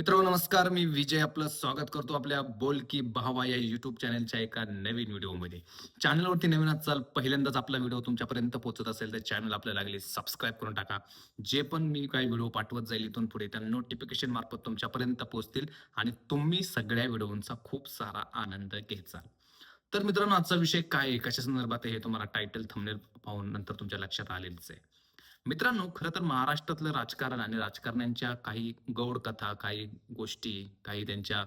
मित्रांनो नमस्कार. मी विजय आपलं स्वागत करतो आपल्या बोल की भावा या युट्यूब चॅनलच्या एका नवीन व्हिडिओमध्ये. चॅनलवरती नवीन असाल पहिल्यांदाच आपला व्हिडिओ तुमच्यापर्यंत पोहोचत असेल तर चॅनल आपल्याला लागले सबस्क्राईब करून टाका. जे पण मी काही व्हिडिओ पाठवत जाईल इथून पुढे त्या नोटिफिकेशन मार्फत तुमच्यापर्यंत पोहोचतील आणि तुम्ही सगळ्या व्हिडिओंचा खूप सारा आनंद घ्यायचा. तर मित्रांनो आजचा विषय काय कशा संदर्भात हे तुम्हाला टायटल थंबनेल पाहून नंतर तुमच्या लक्षात आलेलंच आहे. मित्रांनो खरं तर महाराष्ट्रातलं राजकारण आणि राजकारण्यांच्या काही गौड कथा काही गोष्टी काही त्यांच्या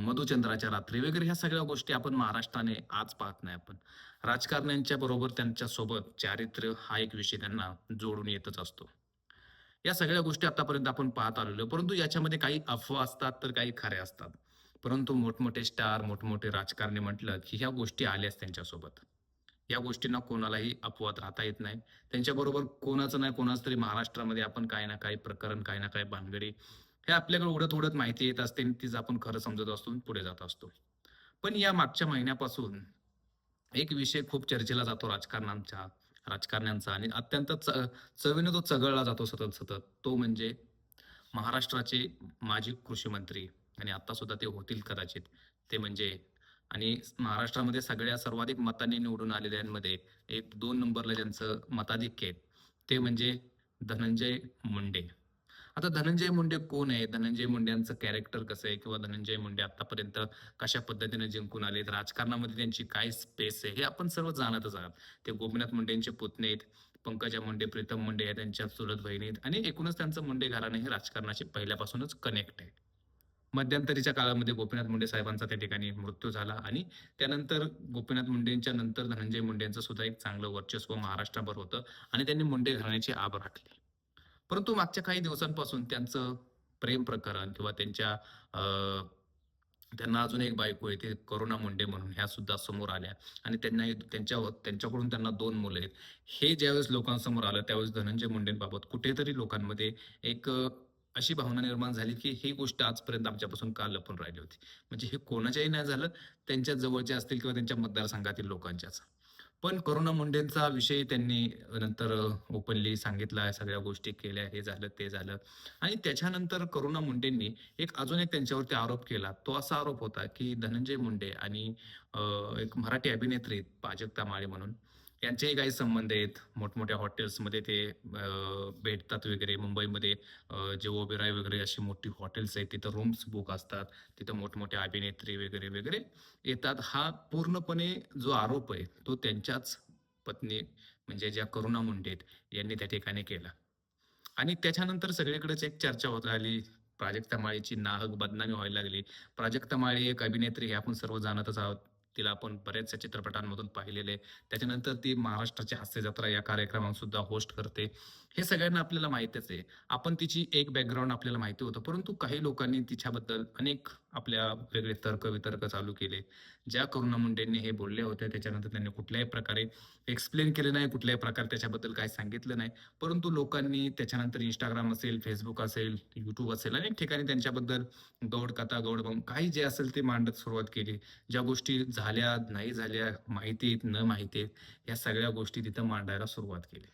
मधुचंद्राच्या रात्री वगैरे ह्या सगळ्या गोष्टी आपण महाराष्ट्राने आज पाहत नाही आपण. राजकारण्यांच्या बरोबर त्यांच्यासोबत चारित्र्य हा एक विषय त्यांना जोडून येतच असतो. या सगळ्या गोष्टी आतापर्यंत आपण पाहत आलेलो परंतु याच्यामध्ये काही अफवा असतात तर काही खऱ्या असतात. परंतु मोठमोठे स्टार मोठमोठे राजकारणी म्हटलं की ह्या गोष्टी आल्याच त्यांच्यासोबत. या गोष्टींना कोणालाही अपवाद राहता येत नाही. त्यांच्याबरोबर कोणाचं नाही कोणाचं तरी महाराष्ट्रामध्ये आपण काही ना काही प्रकरण काही ना काही भानगडी हे आपल्याकडे उडत उडत माहिती येत असते आणि तीच आपण खरं समजत असतो आणि पुढे जात असतो. पण या मागच्या महिन्यापासून एक विषय खूप चर्चेला जातो राजकारणांच्या राजकारण्यांचा आणि अत्यंत च चवीनं तो चघळला जातो सतत सतत. तो म्हणजे महाराष्ट्राचे माजी कृषी मंत्री आणि आता सुद्धा ते होतील कदाचित. ते म्हणजे आणि महाराष्ट्रामध्ये सगळ्या सर्वाधिक मतांनी निवडून आलेल्यांमध्ये एक दोन नंबरला ज्यांचं मताधिक्य आहे. ते म्हणजे धनंजय मुंडे. आता धनंजय मुंडे कोण आहे? धनंजय मुंडेंचं कॅरेक्टर कसं आहे? किंवा धनंजय मुंडे आतापर्यंत कशा पद्धतीने जिंकून आलेत? राजकारणामध्ये त्यांची काय स्पेस आहे? हे आपण सर्व जाणतच आहात. ते गोपीनाथ मुंडेंचे पुतणे आहेत. पंकजा मुंडे प्रीतम मुंडे या त्यांच्या चुलत बहिणी आहेत. आणि एकूणच त्यांचं मुंडे घराणे हे राजकारणाशी पहिल्यापासूनच कनेक्ट आहे. मध्यंतरीच्या काळामध्ये गोपीनाथ मुंडे साहेबांचा त्या ठिकाणी मृत्यू झाला आणि त्यानंतर गोपीनाथ मुंडेंच्या नंतर धनंजय मुंडेंचं सुद्धा एक चांगलं वर्चस्व महाराष्ट्राभर होतं आणि त्यांनी मुंडे घराण्याची आब राखली. परंतु मागच्या काही दिवसांपासून त्यांचं प्रेम प्रकरण किंवा त्यांच्या त्यांना अजून एक बायको आहे ते करुणा मुंडे म्हणून ह्या सुद्धा समोर आल्या आणि त्यांना त्यांच्या त्यांच्याकडून त्यांना दोन मुलं आहेत. हे ज्यावेळेस लोकांसमोर आलं त्यावेळेस धनंजय मुंडेंबाबत कुठेतरी लोकांमध्ये एक अशी भावना निर्माण झाली की ही गोष्ट आजपर्यंत आमच्यापासून का लपून राहिली होती. म्हणजे हे कोणाच्याही नाही झालं त्यांच्या जवळच्या असतील किंवा त्यांच्या मतदारसंघातील लोकांच्याच. पण करुणा मुंडेंचा विषय त्यांनी नंतर ओपनली सांगितला सगळ्या गोष्टी केल्या हे झालं ते झालं. आणि त्याच्यानंतर करुणा मुंडेंनी एक अजून एक त्यांच्यावरती आरोप केला. तो असा आरोप होता की धनंजय मुंडे आणि एक मराठी अभिनेत्री आहेत, प्राजक्ता माळी म्हणून यांचेही काही संबंध आहेत. मोठमोठ्या हॉटेल्समध्ये ते भेटतात वगैरे. मुंबईमध्ये जे ओबेराय वगैरे अशी मोठी हॉटेल्स आहेत तिथं रूम्स बुक असतात. तिथं मोठमोठ्या अभिनेत्री वगैरे वगैरे येतात. हा पूर्णपणे जो आरोप आहे तो त्यांच्याच पत्नी म्हणजे ज्या करुणा मुंडे आहेत यांनी त्या ठिकाणी केला. आणि त्याच्यानंतर सगळीकडेच एक चर्चा होत आली प्राजक्ता माळीची नाहक बदनामी व्हायला लागली. प्राजक्ता माळी एक अभिनेत्री हे आपण सर्व जाणतच आहोत. तिला आपण बऱ्याचशा चित्रपटांमधून पाहिलेले त्याच्यानंतर ती महाराष्ट्राची हास्य जत्रा या कार्यक्रमात सुद्धा होस्ट करते. हे सगळ्यांना आपल्याला माहितीच आहे. आपण तिची एक बॅकग्राऊंड आपल्याला माहिती होतं. परंतु काही लोकांनी तिच्याबद्दल अनेक आपल्या वेगळे तर्क वितर्क चालू केले. ज्या करुणा मुंडेंनी हे बोलले होते त्याच्यानंतर त्यांनी कुठल्याही प्रकारे एक्सप्लेन केले नाही कुठल्याही प्रकारे त्याच्याबद्दल काही सांगितलं नाही. परंतु लोकांनी त्याच्यानंतर इंस्टाग्राम असेल फेसबुक असेल युट्यूब असेल अनेक ठिकाणी त्यांच्याबद्दल गौड कथा गौड काही जे असेल ते मांडत सुरुवात केली. ज्या गोष्टी झाल्या नाही झाल्या माहितीत न माहितीत या सगळ्या गोष्टी तिथं मांडायला सुरुवात केली.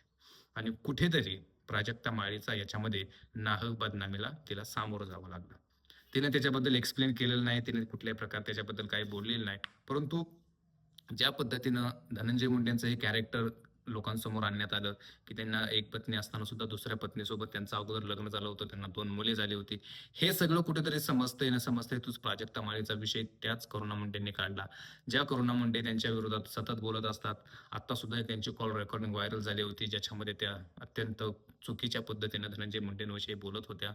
आणि कुठेतरी प्राजक्ता माळीचा याच्यामध्ये नाहक बदनामीला तिला सामोरं जावं लागलं. तिने त्याच्याबद्दल एक्सप्लेन केलेलं नाही तिने कुठल्याही प्रकार त्याच्याबद्दल काही बोललेलं नाही. परंतु ज्या पद्धतीनं धनंजय मुंडेंचं हे कॅरेक्टर लोकांसमोर आणण्यात आलं की त्यांना एक पत्नी असताना सुद्धा दुसऱ्या पत्नीसोबत त्यांचं अगोदर लग्न झालं होतं त्यांना दोन मुले झाली होती. हे सगळं कुठेतरी समजतंय ना समजतंय तूच प्राजक्ता माळीचा विषय त्याच करुणा मुंडेंनी काढला. ज्या करुणा मुंडे त्यांच्या विरोधात सतत बोलत असतात आता सुद्धा त्यांची कॉल रेकॉर्डिंग व्हायरल झाली होती ज्याच्यामध्ये त्या अत्यंत चुकीच्या पद्धतीने धनंजय मुंडेंविषयी बोलत होत्या.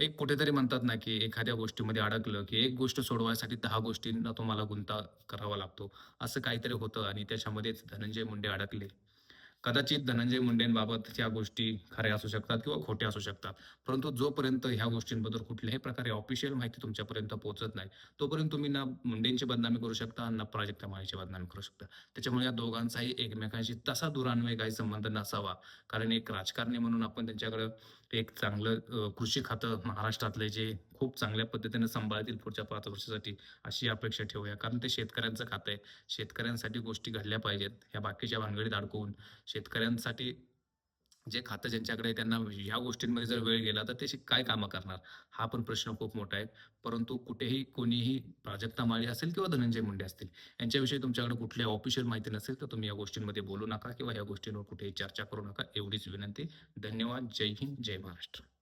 एक कुठेतरी म्हणतात ना की एखाद्या गोष्टीमध्ये अडकलं की एक गोष्ट सोडवायसाठी दहा गोष्टींना तुम्हाला गुंता करावा लागतो. असं काहीतरी होतं आणि त्याच्यामध्येच धनंजय मुंडे अडकले. कदाचित धनंजय मुंडेंबाबत ह्या गोष्टी खऱ्या असू शकतात किंवा खोट्या असू शकतात. परंतु जोपर्यंत ह्या गोष्टींबद्दल कुठल्याही प्रकारे ऑफिशियल माहिती तुमच्यापर्यंत पोहोचत नाही तोपर्यंत तुम्ही ना मुंडेंची बदनामी करू शकता ना प्राजक्ता माळीची बदनामी करू शकता. त्याच्यामुळे या दोघांचाही एकमेकांशी तसा दुरान्वय काही संबंध नसावा. कारण एक राजकारणी म्हणून आपण त्यांच्याकडे एक चांगलं कृषी खातं महाराष्ट्रातले जे खूप चांगल्या पद्धतीने सांभाळतील पुढच्या पाच वर्षासाठी अशी अपेक्षा ठेवूया. कारण ते शेतकऱ्यांचं खातं आहे. शेतकऱ्यांसाठी गोष्टी घडल्या पाहिजेत. ह्या बाकीच्या भानगडीत अडकवून शेतकऱ्यांसाठी जे खातं ज्यांच्याकडे त्यांना ह्या गोष्टींमध्ये जर वेळ गेला तर ते काय कामं करणार? हा पण प्रश्न खूप मोठा आहे. परंतु कुठेही कोणीही प्राजक्ता माळी असेल किंवा धनंजय मुंडे असतील यांच्याविषयी तुमच्याकडे कुठल्या ऑफिशियल माहिती नसेल तर तुम्ही या गोष्टींमध्ये बोलू नका किंवा या गोष्टींवर कुठेही चर्चा करू नका. एवढीच विनंती. धन्यवाद. जय हिंद. जय महाराष्ट्र.